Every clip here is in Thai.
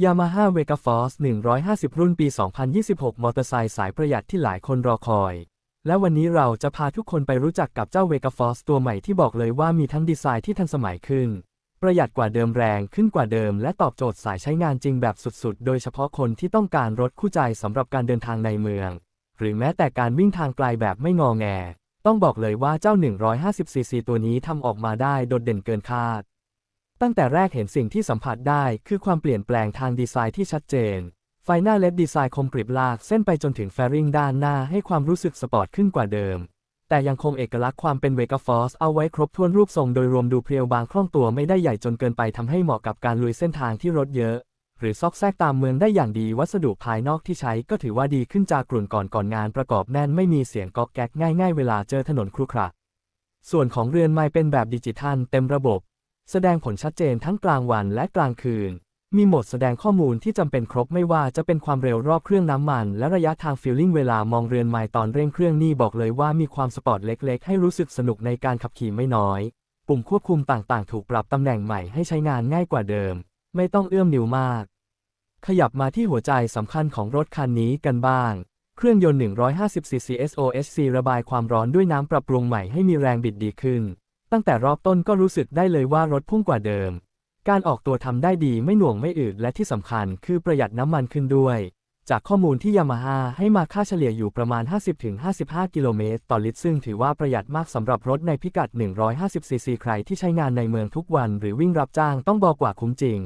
Yamaha Vega Force 150 รุ่นปี 2026 มอเตอร์ไซค์สายประหยัดที่หลายคนรอคอย และวันนี้เราจะพาทุกคนไปรู้จักกับเจ้า Vega Force ตัวใหม่ที่บอกเลยว่ามีทั้งดีไซน์ที่ทันสมัยขึ้น ประหยัดกว่าเดิมแรงขึ้นกว่าเดิม และตอบโจทย์สายใช้งานจริงแบบสุดๆ โดยเฉพาะคนที่ต้องการรถคู่ใจสำหรับการเดินทางในเมือง หรือแม้แต่การวิ่งทางไกลแบบไม่งอแง ต้องบอกเลยว่าเจ้า 150cc ตัวนี้ทำออกมาได้โดดเด่นเกินคาด ตั้งแต่แรกเห็นสิ่งที่สัมผัสได้คือความเปลี่ยนแปลงทางดีไซน์ที่ชัดเจน ไฟหน้าเลดดีไซน์คมกริบลากเส้นไปจนถึงแฟริงด้านหน้าให้ความรู้สึกสปอร์ตขึ้นกว่าเดิม แต่ยังคงเอกลักษณ์ความเป็นเวกาฟอสเอาไว้ครบถ้วนรูปทรงโดยรวมดูเพรียวบางคล่องตัวไม่ได้ใหญ่จนเกินไปทำให้เหมาะกับการลุยเส้นทางที่รถเยอะ หรือซอกแซกตามเมืองได้อย่างดีวัสดุภายนอกที่ใช้ก็ถือว่าดีขึ้นจากกลุ่นก่อนก่อนงานประกอบแน่นไม่มีเสียงก๊อกแก๊กง่าย ๆ เวลาเจอถนนครุขระส่วนของเรือนไม้เป็นแบบดิจิทัลเต็มระบบ แสดงผลชัดเจนทั้งกลางวันและกลางคืน มีโหมดแสดงข้อมูลที่จำเป็นครบไม่ว่าจะเป็นความเร็วรอบเครื่องน้ำมัน และระยะทางฟิลลิ่งเวลามองเรือนไม้ตอนเร่งเครื่องนี่บอกเลยว่ามีความสปอร์ตเล็กๆ ให้รู้สึกสนุกในการขับขี่ไม่น้อย ปุ่มควบคุมต่างๆ ถูกปรับตำแหน่งใหม่ให้ใช้งานง่ายกว่าเดิม ไม่ต้องเอื้อมนิ้วมาก ขยับมาที่หัวใจสำคัญของรถคันนี้กันบ้างเครื่องยนต์ 150cc SOHC ระบายความร้อนด้วยน้ำปรับปรุงใหม่ให้มีแรงบิดดีขึ้น ตั้งแต่รอบต้นก็รู้สึกได้เลยว่ารถพุ่งกว่าเดิม การออกตัวทำได้ดีไม่หน่วงไม่อืดและที่สำคัญคือประหยัดน้ำมันขึ้นด้วย จากข้อมูลที่ยามาฮ่าให้มาค่าเฉลี่ยอยู่ประมาณ 50-55 กิโลเมตรต่อลิตรซึ่งถือว่าประหยัดมากสำหรับรถในพิกัด 150cc ใครที่ใช้งานในเมืองทุกวันหรือวิ่งรับจ้างต้องบอกว่าคุ้มจริง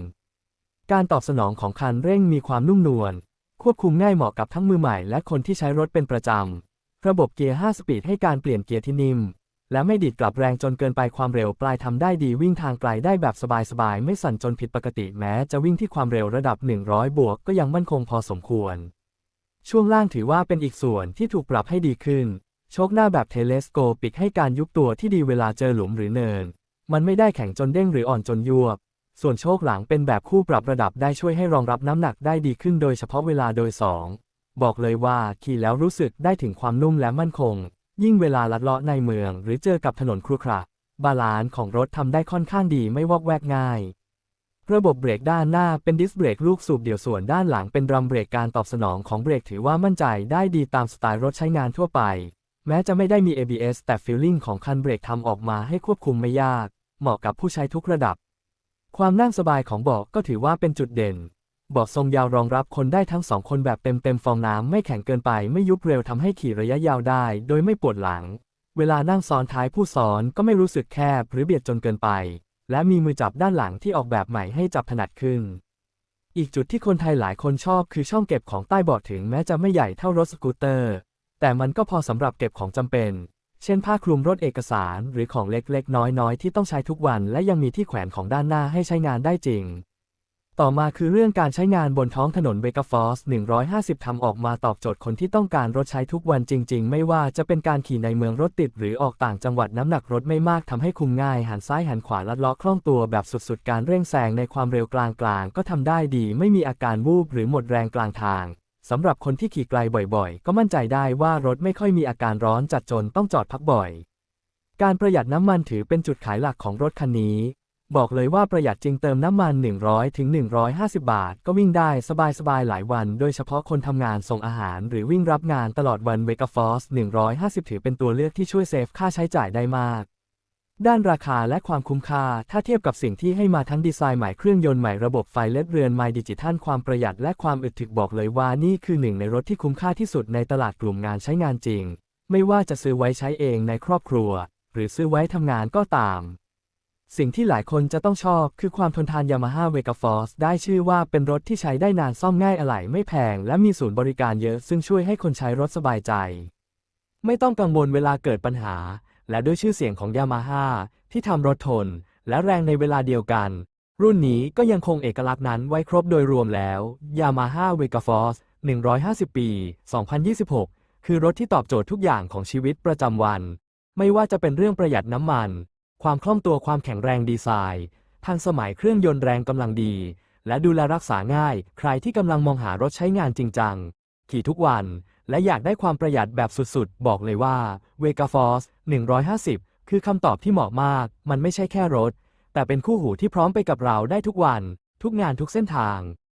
การตอบสนองของคันเร่งมีความนุ่มนวลควบคุมง่ายเหมาะกับทั้งมือใหม่และคนที่ใช้รถเป็นประจำ ระบบเกียร์ 5 สปีดให้การเปลี่ยนเกียร์ที่นิ่ม และไม่ดีดกลับแรงจนเกินไปความเร็วปลายทำได้ดีวิ่งทางไกลได้แบบสบายๆ ไม่สั่นจนผิดปกติแม้จะวิ่งที่ความเร็วระดับ 100 บวกก็ยังมั่นคงพอสมควร ช่วงล่างถือว่าเป็นอีกส่วนที่ถูกปรับให้ดีขึ้น โชคหน้าแบบเทเลสโกปิกให้การยุบตัวที่ดีเวลาเจอหลุมหรือเนิน มันไม่ได้แข็งจนเด้งหรืออ่อนจนยวบ ส่วนโชคหลังเป็นแบบคู่ปรับระดับได้ช่วยให้รองรับน้ำหนักได้ดีขึ้นโดยเฉพาะเวลาโดยสองบอกเลยว่าขี่แล้วรู้สึกได้ถึงความนุ่มและมั่นคง ยิ่งเวลาลัดเลาะในเมือง หรือเจอกับถนนครุขระบาลานซ์ของรถทำได้ค่อนข้างดีไม่วอกแวกง่าย ระบบเบรกด้านหน้าเป็นดิสเบรกลูกสูบเดี่ยวส่วนด้านหลังเป็นดรัมเบรกการตอบสนองของเบรกถือว่ามั่นใจได้ดีตามสไตล์รถใช้งานทั่วไป แม้จะไม่ได้มี ABS แต่ฟีลลิ่งของคันเบรกทำออกมาให้ควบคุมไม่ยาก เหมาะกับผู้ใช้ทุกระดับ ความนั่งสบายของเบาะก็ถือว่าเป็นจุดเด่น บาะทรงยาวรองรับคนได้ทั้งสองคนแบบเต็มเต็มๆฟองน้ำไม่แข็งเกินไปไม่ยุบเร็วทำให้ขี่ระยะยาวได้ โดยไม่ปวดหลัง เวลานั่งซ้อนท้ายผู้ซ้อนก็ไม่รู้สึกแคบหรือเบียดจนเกินไป และมีมือจับด้านหลังที่ออกแบบใหม่ให้จับถนัดขึ้น อีกจุดที่คนไทยหลายคนชอบคือช่องเก็บของใต้เบาะถึงแม้จะไม่ใหญ่เท่ารถสกูตเตอร์ แต่มันก็พอสำหรับเก็บของจำเป็น เช่นผ้าคลุมรถเอกสารหรือของเล็กๆ น้อยๆ ที่ต้องใช้ทุกวัน และยังมีที่แขวนของด้านหน้าให้ใช้งานได้จริง ต่อมาคือเรื่องการใช้งานบนท้องถนนเบกฟอส150 ทำออกมาตอบโจทย์คนที่ต้องการรถใช้ทุกวันจริง ๆ ไม่ว่าจะเป็นการขี่ในเมืองรถติด หรือออกต่างจังหวัดน้ำหนักรถไม่มากทำให้คุมง่าย หันซ้ายหันขวาลัดเลาะคล่องตัวแบบสุดๆ การเร่งแซงในความเร็วกลางๆ ก็ทำได้ดี ไม่มีอาการวูบหรือหมดแรงกลางทางสำหรับคนที่ขี่ไกลบ่อยๆ ก็มั่นใจได้ว่ารถไม่ค่อยมีอาการร้อนจัดจนต้องจอดพักบ่อย การประหยัดน้ำมันถือเป็นจุดขายหลักของรถคันนี้ บอกเลยว่าประหยัดจริงเติมน้ำมัน 100ถึง150 บาท ก็วิ่งได้สบายๆ หลายวัน โดยเฉพาะคนทำงานส่งอาหาร หรือวิ่งรับงานตลอดวันเวกาฟอส150 ถือเป็นตัวเลือกที่ช่วยเซฟค่าใช้จ่ายได้มาก ด้านราคาและความคุ้มค่า ถ้าเทียบกับสิ่งที่ให้มาทั้งดีไซน์ใหม่เครื่องยนต์ใหม่ระบบไฟเล็ดเรือนไมดิจิทัลความประหยัดและความอึดถึกบอกเลยว่านี่คือหนึ่งในรถที่คุ้มค่าที่สุดในตลาดกลุ่มงานใช้งานจริง ไม่ว่าจะซื้อไว้ใช้เองในครอบครัว หรือซื้อไว้ทำงานก็ตาม สิ่งที่หลายคนจะต้องชอบคือความทนทาน Yamaha Vega Force ได้ชื่อว่าเป็นรถที่ใช้ได้นานซ่อมง่ายอะไหล่ไม่แพง และมีศูนย์บริการเยอะซึ่งช่วยให้คนใช้รถสบายใจ ไม่ต้องกังวลเวลาเกิดปัญหา และด้วยชื่อเสียงของ Yamaha ที่ทำรถทน และแรงในเวลาเดียวกัน รุ่นนี้ก็ยังคงเอกลักษณ์นั้นไว้ครบโดยรวมแล้ว Yamaha Vega Force 150 ปี 2026 คือรถที่ตอบโจทย์ทุกอย่างของชีวิตประจำวัน ไม่ว่าจะเป็นเรื่องประหยัดน้ำมัน ความคล่องตัวความแข็งแรงดีไซน์ ทันสมัยเครื่องยนต์แรงกำลังดี และดูแลรักษาง่าย ใครที่กำลังมองหารถใช้งานจริงจัง ขี่ทุกวัน และอยากได้ความประหยัดแบบสุดๆ บอกเลยว่า Vega Force 150 คือคำตอบที่เหมาะมาก มันไม่ใช่แค่รถ แต่เป็นคู่หูที่พร้อมไปกับเราได้ทุกวัน ทุกงานทุกเส้นทาง